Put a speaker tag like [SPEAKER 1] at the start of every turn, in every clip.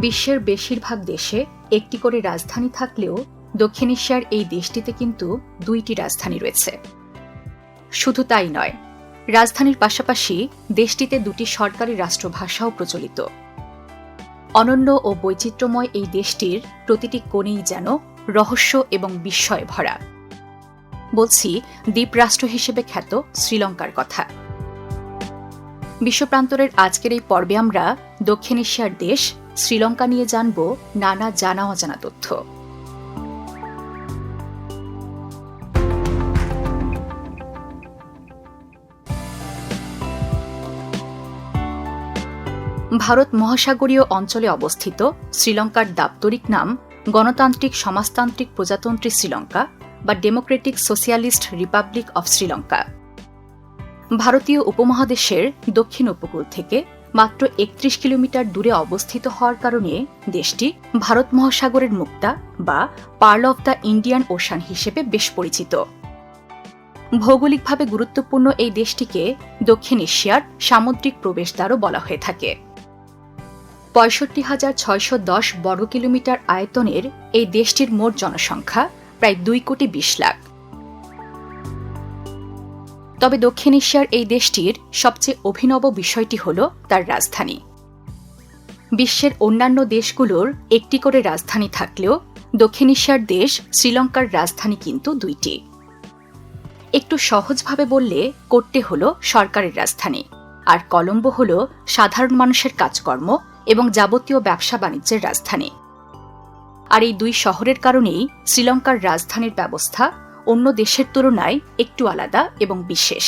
[SPEAKER 1] বিশ্বের বেশিরভাগ দেশে একটি করে রাজধানী থাকলেও দক্ষিণ এশিয়ার এই দেশটিতে কিন্তু দুইটি রাজধানী রয়েছে। শুধু তাই নয়, রাজধানীর পাশাপাশি দেশটিতে দুটি সরকারি রাষ্ট্রভাষাও প্রচলিত। অনন্য ও বৈচিত্র্যময় এই দেশটির প্রতিটি কোণেই যেন রহস্য এবং বিস্ময় ভরা। বলছি, দ্বীপরাষ্ট্র হিসেবে খ্যাত শ্রীলঙ্কার কথা। বিশ্বপ্রান্তরের আজকের এই পর্বে আমরা দক্ষিণ এশিয়ার দেশ শ্রীলঙ্কা নিয়ে জানব নানা জানা অজানা তথ্য। ভারত মহাসাগরীয় অঞ্চলে অবস্থিত শ্রীলঙ্কার দাপ্তরিক নাম গণতান্ত্রিক সমাজতান্ত্রিক প্রজাতন্ত্রী শ্রীলঙ্কা বা democratic socialist republic of Sri Lanka. ভারতীয় উপমহাদেশের দক্ষিণ উপকূল থেকে মাত্র একত্রিশ কিলোমিটার দূরে অবস্থিত হওয়ার কারণে দেশটি ভারত মহাসাগরের মুক্তা বা pearl of the Indian ocean হিসেবে বেশ পরিচিত। ভৌগোলিকভাবে গুরুত্বপূর্ণ এই দেশটিকে দক্ষিণ এশিয়ার সামুদ্রিক প্রবেশদ্বারও বলা হয়ে থাকে। পঁয়ষট্টি হাজার ছয়শো দশ বর্গ কিলোমিটার আয়তনের এই দেশটির মোট জনসংখ্যা প্রায় দুই কোটি বিশ লাখ। তবে দক্ষিণ এশিয়ার এই দেশটির সবচেয়ে অভিনব বিষয়টি হল তার রাজধানী। বিশ্বের অন্যান্য দেশগুলোর একটি করে রাজধানী থাকলেও দক্ষিণ এশিয়ার দেশ শ্রীলঙ্কার রাজধানী কিন্তু দুইটি। একটু সহজভাবে বললে কোট্টে হল সরকারের রাজধানী, আর কলম্বো হল সাধারণ মানুষের কাজকর্ম এবং যাবতীয় ব্যবসা বাণিজ্যের রাজধানী। আর এই দুই শহরের কারণেই শ্রীলঙ্কার রাজধানীর ব্যবস্থা অন্য দেশের তুলনায় একটু আলাদা এবং বিশেষ।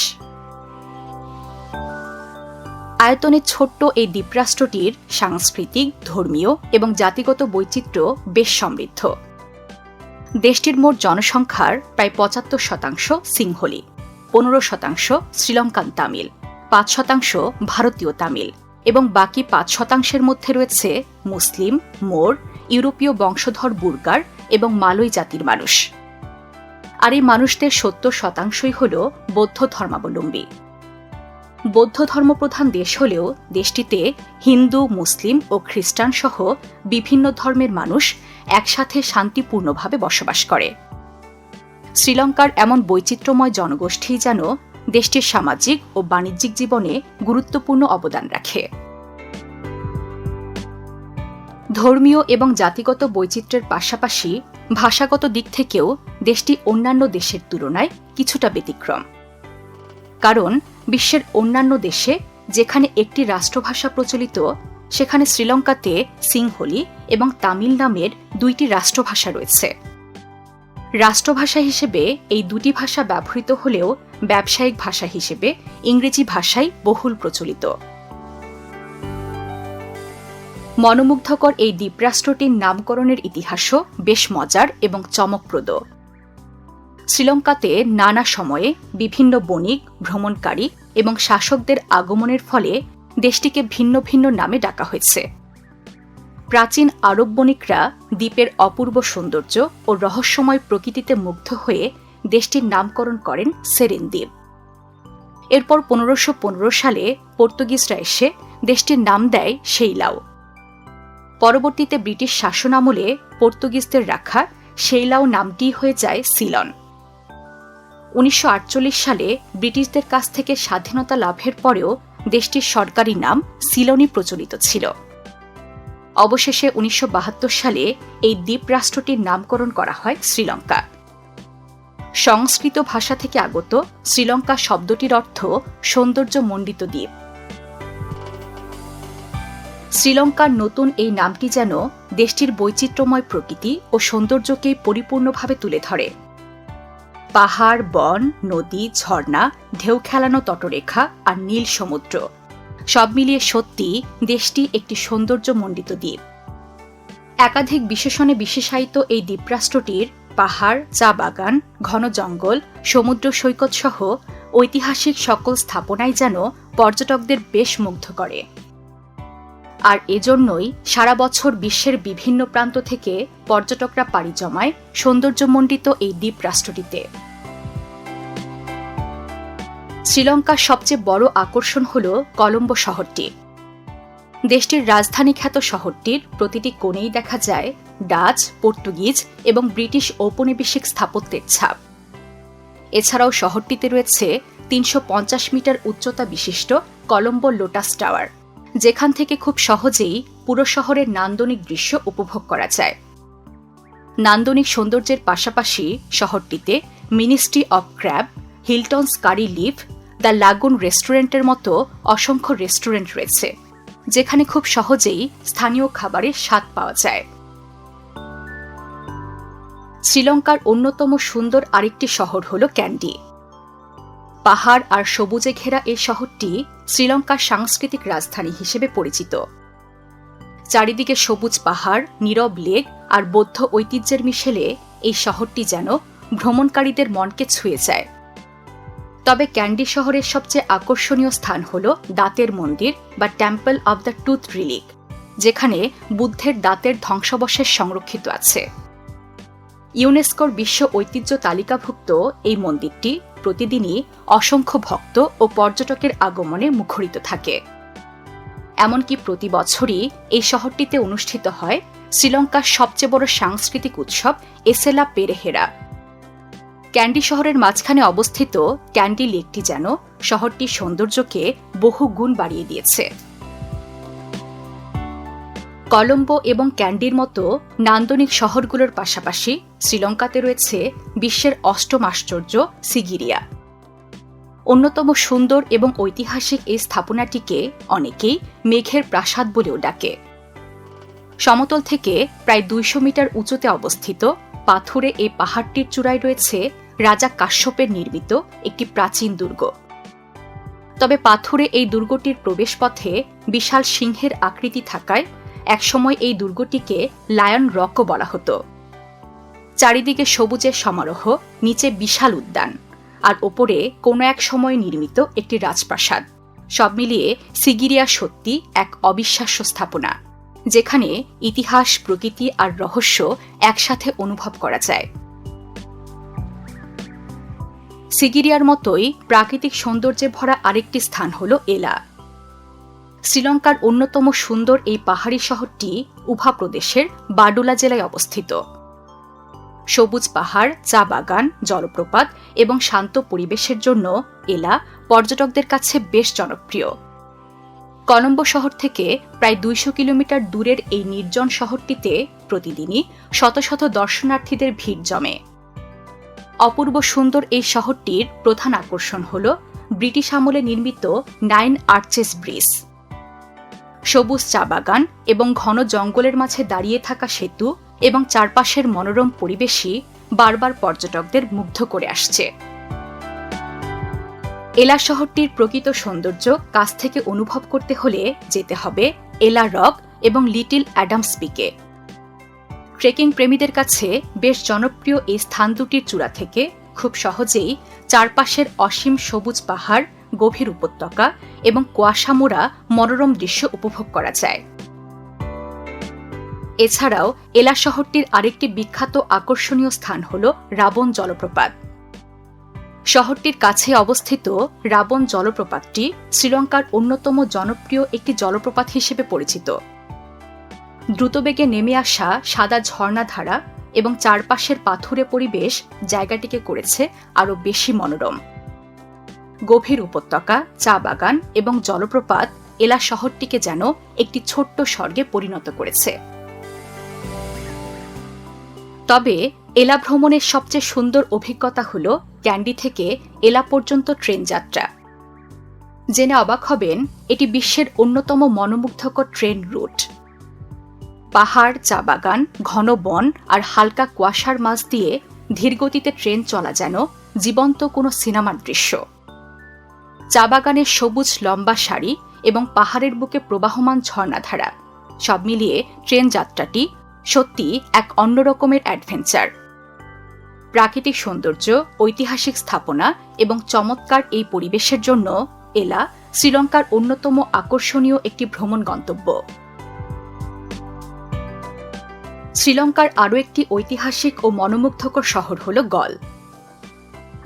[SPEAKER 1] আয়তনে ছোট্ট এই দ্বীপরাষ্ট্রটির সাংস্কৃতিক, ধর্মীয় এবং জাতিগত বৈচিত্র্য বেশ সমৃদ্ধ। দেশটির মোট জনসংখ্যার প্রায় পঁচাত্তর শতাংশ সিংহলি, পনেরো শতাংশ শ্রীলঙ্কান তামিল, পাঁচ শতাংশ ভারতীয় তামিল এবং বাকি পাঁচ শতাংশের মধ্যে রয়েছে মুসলিম, মোর, ইউরোপীয় বংশধর বুর্গার এবং মালয় জাতির মানুষ। আর এই মানুষদের সত্তর শতাংশই হল বৌদ্ধ ধর্মাবলম্বী। বৌদ্ধ ধর্মপ্রধান দেশ হলেও দেশটিতে হিন্দু, মুসলিম ও খ্রিস্টান সহ বিভিন্ন ধর্মের মানুষ একসাথে শান্তিপূর্ণভাবে বসবাস করে। শ্রীলঙ্কার এমন বৈচিত্র্যময় জনগোষ্ঠী যেন দেশটির সামাজিক ও বাণিজ্যিক জীবনে গুরুত্বপূর্ণ অবদান রাখে। ধর্মীয় এবং জাতিগত বৈচিত্র্যের পাশাপাশি ভাষাগত দিক থেকেও দেশটি অন্যান্য দেশের তুলনায় কিছুটা ব্যতিক্রম। কারণ, বিশ্বের অন্যান্য দেশে যেখানে একটি রাষ্ট্রভাষা প্রচলিত, সেখানে শ্রীলঙ্কাতে সিংহলি এবং তামিল নামের দুইটি রাষ্ট্রভাষা রয়েছে। রাষ্ট্রভাষা হিসেবে এই দুটি ভাষা ব্যবহৃত হলেও ব্যবসায়িক ভাষা হিসেবে ইংরেজি ভাষাই বহুল প্রচলিত। মনোমুগ্ধকর এই দ্বীপরাষ্ট্রটির নামকরণের ইতিহাসও বেশ মজার এবং চমকপ্রদ। শ্রীলঙ্কাতে নানা সময়ে বিভিন্ন বণিক, ভ্রমণকারী এবং শাসকদের আগমনের ফলে দেশটিকে ভিন্ন ভিন্ন নামে ডাকা হয়েছে। প্রাচীন আরব বণিকরা দ্বীপের অপূর্ব সৌন্দর্য ও রহস্যময় প্রকৃতিতে মুগ্ধ হয়ে দেশটির নামকরণ করেন সেরেন দ্বীপ। এরপর পনেরোশো সালে পর্তুগিজরা এসে দেশটির নাম দেয় সেইলাও। পরবর্তীতে ব্রিটিশ শাসন আমলে পর্তুগিজদের রাখা সেইলাও নামটি হয়ে যায় সিলন। উনিশশো আটচল্লিশ সালে ব্রিটিশদের কাছ থেকে স্বাধীনতা লাভের পরেও দেশটির সরকারি নাম সিলনই প্রচলিত ছিল। অবশেষে উনিশশো বাহাত্তর সালে এই দ্বীপ রাষ্ট্রটির নামকরণ করা হয় শ্রীলঙ্কা। সংস্কৃত ভাষা থেকে আগত শ্রীলঙ্কা শব্দটির অর্থ সৌন্দর্য মণ্ডিত দ্বীপ। শ্রীলঙ্কার নতুন এই নামটি যেন দেশটির বৈচিত্র্যময় প্রকৃতি ও সৌন্দর্যকে পরিপূর্ণভাবে তুলে ধরে। পাহাড়, বন, নদী, ঝর্ণা, ঢেউ খেলানো তটরেখা আর নীল সমুদ্র, সব মিলিয়ে সত্যি দেশটি একটি সৌন্দর্যমণ্ডিত দ্বীপ। একাধিক বিশেষণে বিশেষায়িত এই দ্বীপরাষ্ট্রটির পাহাড়, চা বাগান, ঘন জঙ্গল, সমুদ্র সৈকত সহ ঐতিহাসিক সকল স্থাপনাই যেন পর্যটকদের বেশ মুগ্ধ করে। আর এজন্যই সারা বছর বিশ্বের বিভিন্ন প্রান্ত থেকে পর্যটকরা পাড়ি জমায় সৌন্দর্যমণ্ডিত এই দ্বীপ রাষ্ট্রটিতে। শ্রীলঙ্কার সবচেয়ে বড় আকর্ষণ হল কলম্বো শহরটি। দেশটির রাজধানী খ্যাত শহরটির প্রতিটি কোণেই দেখা যায় ডাচ, পর্তুগিজ এবং ব্রিটিশ ঔপনিবেশিক স্থাপত্যের ছাপ। এছাড়াও শহরটিতে রয়েছে তিনশো পঞ্চাশ মিটার উচ্চতা বিশিষ্ট কলম্বো লোটাস টাওয়ার। যেখান থেকে খুব সহজেই পুরো শহরের নান্দনিক দৃশ্য উপভোগ করা যায়। নান্দনিক সৌন্দর্যের পাশাপাশি শহরটিতে ministry of crab, Hiltons curry leaf the lagoon রেস্টুরেন্টের মতো অসংখ্য রেস্টুরেন্ট রয়েছে, যেখানে খুব সহজেই স্থানীয় খাবারের স্বাদ পাওয়া যায়। শ্রীলঙ্কার অন্যতম সুন্দর আরেকটি শহর হল ক্যান্ডি। পাহাড় আর সবুজে ঘেরা এই শহরটি শ্রীলঙ্কার সাংস্কৃতিক রাজধানী হিসেবে পরিচিত। চারিদিকে সবুজ পাহাড়, নীরব লেক আর বৌদ্ধ ঐতিহ্যের মিশেলে এই শহরটি যেন ভ্রমণকারীদের মনকে ছুঁয়ে যায়। তবে ক্যান্ডি শহরের সবচেয়ে আকর্ষণীয় স্থান হল দাঁতের মন্দির বা temple of the tooth relic, যেখানে বুদ্ধের দাঁতের ধ্বংসাবশেষ সংরক্ষিত আছে। ইউনেস্কোর বিশ্ব ঐতিহ্য তালিকাভুক্ত এই মন্দিরটি প্রতিদিনই অসংখ্য ভক্ত ও পর্যটকের আগমনে মুখরিত থাকে। এমনকি প্রতি বছরই এই শহরটিতে অনুষ্ঠিত হয় শ্রীলঙ্কার সবচেয়ে বড় সাংস্কৃতিক উৎসব এসেলা পেরেহেরা। ক্যান্ডি শহরের মাঝখানে অবস্থিত ক্যান্ডি লেকটি যেন শহরটির সৌন্দর্যকে বহু গুণ বাড়িয়ে দিয়েছে। কলম্বো এবং ক্যান্ডির মতো নান্দনিক শহরগুলোর পাশাপাশি শ্রীলঙ্কাতে রয়েছে বিশ্বের অষ্টম আশ্চর্য সিগিরিয়া। অন্যতম সুন্দর এবং ঐতিহাসিক এই স্থাপনাটিকে অনেকেই মেঘের প্রাসাদ বলেও ডাকে। সমতল থেকে প্রায় দুইশো মিটার উঁচুতে অবস্থিত পাথুরে এই পাহাড়টির চূড়ায় রয়েছে রাজা কাশ্যপের নির্মিত একটি প্রাচীন দুর্গ। তবে পাথুরে এই দুর্গটির প্রবেশপথে বিশাল সিংহের আকৃতি থাকায় একসময় এই দুর্গটিকে লায়ন রকও বলা হতো। চারিদিকে সবুজের সমারোহ, নিচে বিশাল উদ্যান, আর ওপরে কোনো এক সময় নির্মিত একটি রাজপ্রাসাদ। সব মিলিয়ে সিগিরিয়া সত্যি এক অবিশ্বাস্য স্থাপনা, যেখানে ইতিহাস, প্রকৃতি আর রহস্য একসাথে অনুভব করা যায়। সিগিরিয়ার মতোই প্রাকৃতিক সৌন্দর্যে ভরা আরেকটি স্থান হল এলা। শ্রীলঙ্কার অন্যতম সুন্দর এই পাহাড়ি শহরটি উভা প্রদেশের বাডুলা জেলায় অবস্থিত। সবুজ পাহাড়, চা বাগান, জলপ্রপাত এবং শান্ত পরিবেশের জন্য এলা পর্যটকদের কাছে বেশ জনপ্রিয়। কলম্বো শহর থেকে প্রায় দুইশো কিলোমিটার দূরের এই নির্জন শহরটিতে প্রতিদিনই শত শত দর্শনার্থীদের ভিড় জমে। অপূর্ব সুন্দর এই শহরটির প্রধান আকর্ষণ হল ব্রিটিশ আমলে নির্মিত নাইন আর্চেস ব্রিজ। সবুজ চা বাগান এবং ঘন জঙ্গলের মাঝে দাঁড়িয়ে থাকা সেতু এবং চারপাশের মনোরম পরিবেশই বারবার পর্যটকদের মুগ্ধ করে আসছে। এলা শহরটির প্রকৃত সৌন্দর্য কাছ থেকে অনুভব করতে হলে যেতে হবে এলা রক এবং লিটিল অ্যাডামস পিকে। ট্রেকিং প্রেমীদের কাছে বেশ জনপ্রিয় এই স্থান দুটির চূড়া থেকে খুব সহজেই চারপাশের অসীম সবুজ পাহাড় গভীর উপত্যকা এবং কুয়াশামোড়া মনোরম দৃশ্য উপভোগ করা যায়। এছাড়াও এলা শহরটির আরেকটি বিখ্যাত আকর্ষণীয় স্থান হল রাবণ জলপ্রপাত। শহরটির কাছে অবস্থিত রাবণ জলপ্রপাতটি শ্রীলঙ্কার অন্যতম জনপ্রিয় একটি জলপ্রপাত হিসেবে পরিচিত। দ্রুতবেগে নেমে আসা সাদা ঝর্ণাধারা এবং চারপাশের পাথুরে পরিবেশ জায়গাটিকে করেছে আরও বেশি মনোরম। গভীর উপত্যকা, চা বাগান এবং জলপ্রপাত এলা শহরটিকে যেন একটি ছোট্ট স্বর্গে পরিণত করেছে। তবে এলা ভ্রমণের সবচেয়ে সুন্দর অভিজ্ঞতা হল ক্যান্ডি থেকে এলা পর্যন্ত ট্রেন যাত্রা। জেনে অবাক হবেন, এটি বিশ্বের অন্যতম মনোমুগ্ধকর ট্রেন রুট। পাহাড়, চা বাগান, ঘন বন আর হালকা কুয়াশার মাঝ দিয়ে ধীরগতিতে ট্রেন চলা যেন জীবন্ত কোনো সিনেমার দৃশ্য। চা বাগানের সবুজ লম্বা সারি এবং পাহাড়ের বুকে প্রবাহমান ঝর্ণাধারা। সব মিলিয়ে ট্রেন যাত্রাটি সত্যি এক অন্যরকমের অ্যাডভেঞ্চার। প্রাকৃতিক সৌন্দর্য, ঐতিহাসিক স্থাপনা এবং চমৎকার এই পরিবেশের জন্য এলা শ্রীলঙ্কার অন্যতম আকর্ষণীয় একটি ভ্রমণ গন্তব্য। শ্রীলঙ্কার আরও একটি ঐতিহাসিক ও মনোমুগ্ধকর শহর হল গল।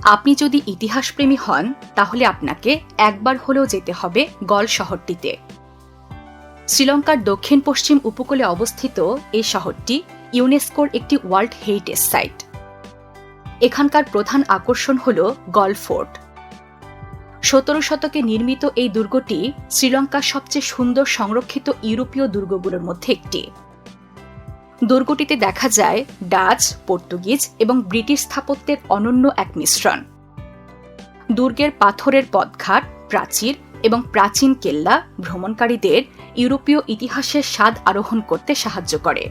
[SPEAKER 1] আপনি যদি ইতিহাসপ্রেমী হন, তাহলে আপনাকে একবার হলেও যেতে হবে গল শহরটিতে। শ্রীলঙ্কার দক্ষিণ পশ্চিম উপকূলে অবস্থিত এই শহরটি ইউনেস্কোর একটি ওয়ার্ল্ড হেরিটেজ সাইট। এখানকার প্রধান আকর্ষণ হল গল্ফ ফোর্ট। সতেরো শতকে নির্মিত এই দুর্গটি শ্রীলঙ্কার সবচেয়ে সুন্দর সংরক্ষিত ইউরোপীয় দুর্গগুলোর মধ্যে একটি। দুর্গটিতে দেখা যায় ডাচ, পর্তুগিজ এবং ব্রিটিশ স্থাপত্যের অনন্য এক মিশ্রণ। দুর্গের পাথরের পথঘাট, প্রাচীর এবং প্রাচীন কেল্লা ভ্রমণকারীদের ইউরোপীয় ইতিহাসের স্বাদ আরোহণ করতে সাহায্য করে।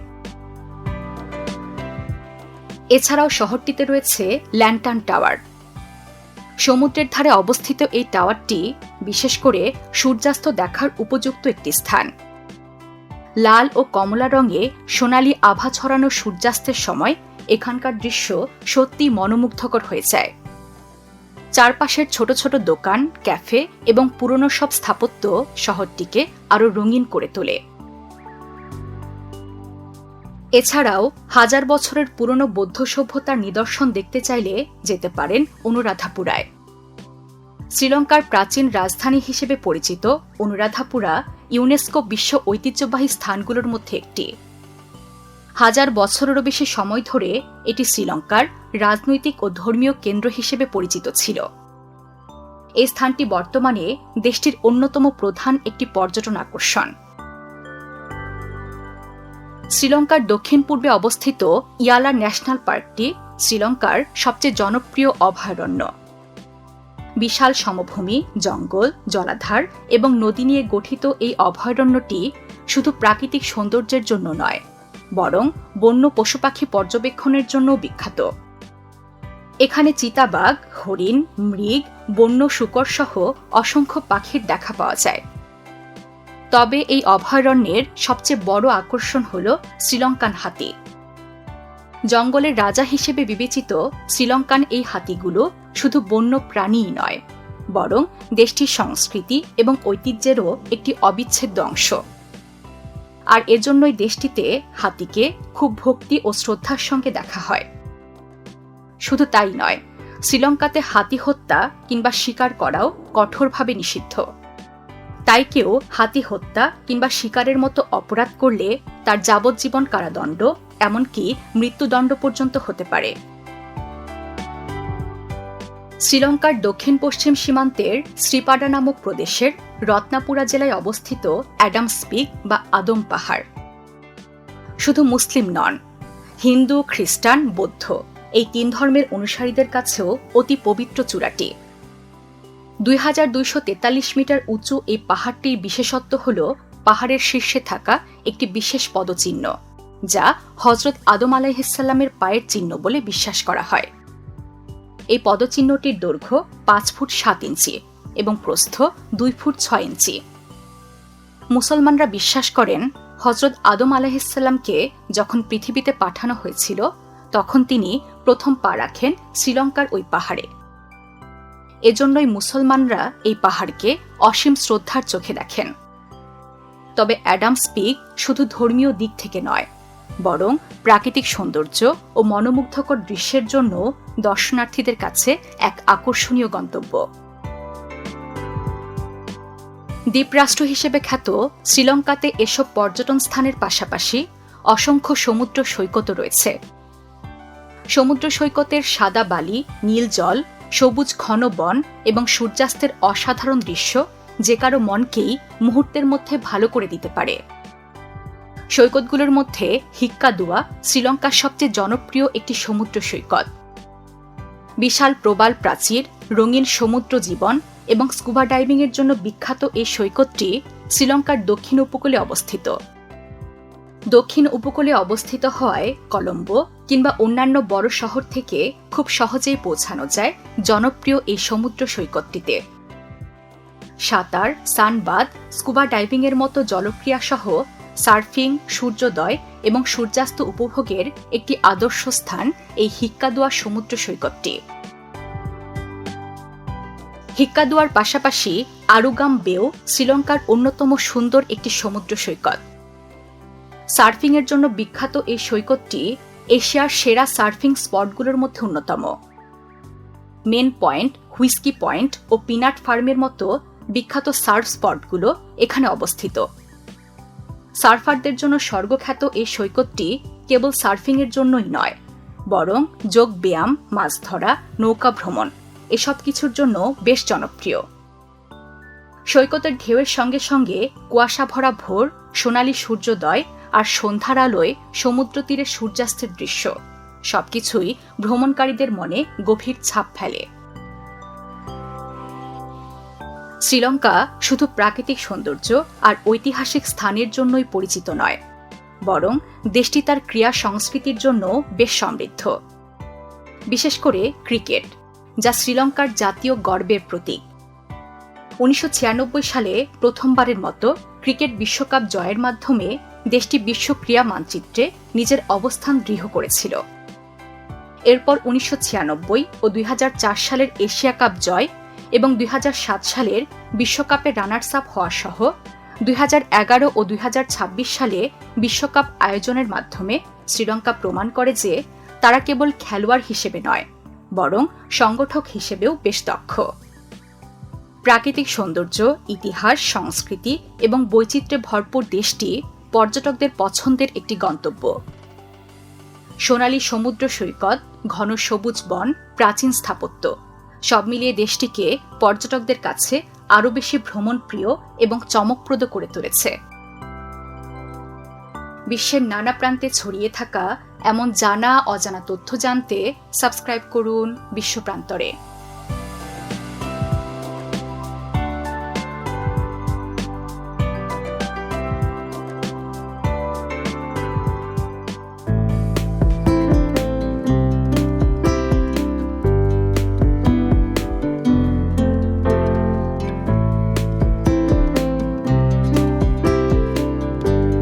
[SPEAKER 1] এছাড়াও শহরটিতে রয়েছে ল্যান্টার্ন টাওয়ার। সমুদ্রের ধারে অবস্থিত এই টাওয়ারটি বিশেষ করে সূর্যাস্ত দেখার উপযুক্ত একটি স্থান। লাল ও কমলা রঙে সোনালি আভা ছড়ানো সূর্যাস্তের সময় এখানকার দৃশ্য সত্যি মনোমুগ্ধকর হয়ে যায়। চারপাশের ছোট ছোট দোকান, ক্যাফে এবং পুরনো সব স্থাপত্য শহরটিকে আরও রঙিন করে তোলে। এছাড়াও হাজার বছরের পুরনো বৌদ্ধ সভ্যতার নিদর্শন দেখতে চাইলে যেতে পারেন অনুরাধাপুরায়। শ্রীলঙ্কার প্রাচীন রাজধানী হিসেবে পরিচিত অনুরাধাপুরা ইউনেস্কো বিশ্ব ঐতিহ্যবাহী স্থানগুলোর মধ্যে একটি। হাজার বছরেরও বেশি সময় ধরে এটি শ্রীলঙ্কার রাজনৈতিক ও ধর্মীয় কেন্দ্র হিসেবে পরিচিত ছিল। এই স্থানটি বর্তমানে দেশটির অন্যতম প্রধান একটি পর্যটন আকর্ষণ। শ্রীলঙ্কার দক্ষিণ পূর্বে অবস্থিত ইয়ালা ন্যাশনাল পার্কটি শ্রীলঙ্কার সবচেয়ে জনপ্রিয় অভয়ারণ্য। বিশাল সমভূমি, জঙ্গল, জলাধার এবং নদী নিয়ে গঠিত এই অভয়ারণ্যটি শুধু প্রাকৃতিক সৌন্দর্যের জন্য নয়, বরং বন্য পশু পাখি পর্যবেক্ষণের জন্য বিখ্যাত। এখানে চিতাবাঘ, হরিণ, মৃগ, বন্য শুকর সহ অসংখ্য পাখির দেখা পাওয়া যায়। তবে এই অভয়ারণ্যের সবচেয়ে বড় আকর্ষণ হল শ্রীলঙ্কান হাতি। জঙ্গলের রাজা হিসেবে বিবেচিত শ্রীলঙ্কান এই হাতিগুলো শুধু বন্য প্রাণীই নয়, বরং দেশটির সংস্কৃতি এবং ঐতিহ্যেরও একটি অবিচ্ছেদ্য অংশ। আর এজন্যই দেশটিতে হাতিকে খুব ভক্তি ও শ্রদ্ধার সঙ্গে দেখা হয়। শুধু তাই নয়, শ্রীলঙ্কাতে হাতি হত্যা কিংবা শিকার করাও কঠোরভাবে নিষিদ্ধ। তাই কেউ হাতি হত্যা কিংবা শিকারের মতো অপরাধ করলে তার যাবজ্জীবন কারাদণ্ড, এমনকি মৃত্যুদণ্ড পর্যন্ত হতে পারে। শ্রীলঙ্কার দক্ষিণ পশ্চিম সীমান্তের শ্রীপাডা নামক প্রদেশের রত্নাপুরা জেলায় অবস্থিত অ্যাডাম স্পিক বা আদম পাহাড়। শুধু মুসলিম নন, হিন্দু, খ্রিস্টান, বৌদ্ধ, এই তিন ধর্মের অনুসারীদের কাছেও অতি পবিত্র চূড়াটি। দুই হাজার দুইশো তেতাল্লিশ মিটার উঁচু এই পাহাড়টির বিশেষত্ব হল পাহাড়ের শীর্ষে থাকা একটি বিশেষ পদচিহ্ন, যা হজরত আদম আলাইহিসাল্লামের পায়ের চিহ্ন বলে বিশ্বাস করা হয়। এই পদচিহ্নটির দৈর্ঘ্য পাঁচ ফুট সাত ইঞ্চি এবং প্রস্থ দুই ফুট ছয় ইঞ্চি। মুসলমানরা বিশ্বাস করেন হজরত আদম আলাহিসাল্লামকে যখন পৃথিবীতে পাঠানো হয়েছিল, তখন তিনি প্রথম পা রাখেন শ্রীলঙ্কার ওই পাহাড়ে। এজন্যই মুসলমানরা এই পাহাড়কে অসীম শ্রদ্ধার চোখে দেখেন। তবে অ্যাডাম স্পিক শুধু ধর্মীয় দিক থেকে নয় বরং প্রাকৃতিক সৌন্দর্য ও মনোমুগ্ধকর দৃশ্যের জন্য দর্শনার্থীদের কাছে এক আকর্ষণীয় গন্তব্য। দ্বীপরাষ্ট্র হিসেবে খ্যাত শ্রীলঙ্কাতে এসব পর্যটন স্থানের পাশাপাশি অসংখ্য সমুদ্র সৈকতও রয়েছে। সমুদ্র সৈকতের সাদা বালি, নীল জল, সবুজ ঘন বন এবং সূর্যাস্তের অসাধারণ দৃশ্য যে কারও মনকেই মুহূর্তের মধ্যে ভালো করে দিতে পারে। সৈকতগুলোর মধ্যে হিক্কাদুয়া শ্রীলঙ্কার সবচেয়ে জনপ্রিয় একটি সমুদ্র সৈকত। বিশাল প্রবাল প্রাচীর, রঙিন সমুদ্র জীবন এবং স্কুবা ডাইভিংয়ের জন্য বিখ্যাত এই সৈকতটি শ্রীলঙ্কার দক্ষিণ উপকূলে অবস্থিত। দক্ষিণ উপকূলে অবস্থিত হয় কলম্বো কিংবা অন্যান্য বড় শহর থেকে খুব সহজেই পৌঁছানো যায় জনপ্রিয় এই সমুদ্র সৈকতটিতে। সাঁতার, সানবাদ, স্কুবা ডাইভিংয়ের মতো জলক্রিয়া সহ সার্ফিং, সূর্যোদয় এবং সূর্যাস্ত উপভোগের একটি আদর্শ স্থান এই হিক্কাদুয়া সমুদ্র সৈকতটি। হিক্কাদুয়ার পাশাপাশি আরুগাম বেও শ্রীলঙ্কার অন্যতম সুন্দর একটি সমুদ্র সৈকত। সার্ফিংয়ের জন্য বিখ্যাত এই সৈকতটি এশিয়ার সেরা সার্ফিং স্পটগুলোর মধ্যে অন্যতম। মেন পয়েন্ট, হুইস্কি পয়েন্ট ও পিনাট ফার্মের মতো বিখ্যাত সার্ফ স্পটগুলো এখানে অবস্থিত। সার্ফারদের জন্য স্বর্গখ্যাত এই সৈকতটি কেবল সার্ফিংয়ের জন্যই নয়, বরং যোগ ব্যায়াম, মাছ ধরা, নৌকা ভ্রমণ, এসব কিছুর জন্য বেশ জনপ্রিয়। সৈকতের ঢেউয়ের সঙ্গে সঙ্গে কুয়াশা ভরা ভোর, সোনালী সূর্যোদয় আর সন্ধ্যার আলোয় সমুদ্র তীরে সূর্যাস্তের দৃশ্য। সবকিছুই ভ্রমণকারীদের মনে গভীর ছাপ ফেলে। শ্রীলঙ্কা শুধু প্রাকৃতিক সৌন্দর্য আর ঐতিহাসিক স্থানের জন্যই পরিচিত নয়, বরং দেশটি তার ক্রীড়া সংস্কৃতির জন্য বেশ সমৃদ্ধ। বিশেষ করে ক্রিকেট, যা শ্রীলঙ্কার জাতীয় গর্বের প্রতীক। উনিশশো ছিয়ানব্বই সালে প্রথমবারের মতো ক্রিকেট বিশ্বকাপ জয়ের মাধ্যমে দেশটি বিশ্ব ক্রীড়া মানচিত্রে নিজের অবস্থান দৃঢ় করেছিল। এরপর উনিশশো ছিয়ানব্বই ও দুই হাজার চার সালের এশিয়া কাপ জয় এবং দুই হাজার সাত সালের বিশ্বকাপে রানার্স আপ হওয়া সহ দুই হাজার এগারো ও দুই হাজার ছাব্বিশ সালে বিশ্বকাপ আয়োজনের মাধ্যমে শ্রীলঙ্কা প্রমাণ করে যে তারা কেবল খেলোয়াড় হিসেবে নয়, বরং সংগঠক হিসেবেও বেশ দক্ষ। প্রাকৃতিক সৌন্দর্য, ইতিহাস, সংস্কৃতি এবং বৈচিত্র্যে ভরপুর দেশটি পর্যটকদের পছন্দের একটি গন্তব্য। সোনালী সমুদ্র সৈকত, ঘন সবুজ বন, প্রাচীন স্থাপত্য। সব মিলিয়ে দেশটিকে পর্যটকদের কাছে আরও বেশি ভ্রমণ প্রিয় এবং চমকপ্রদ করে তুলেছে। বিশ্বের নানা প্রান্তে ছড়িয়ে থাকা এমন জানা অজানা তথ্য জানতে সাবস্ক্রাইব করুন বিশ্বপ্রান্তরে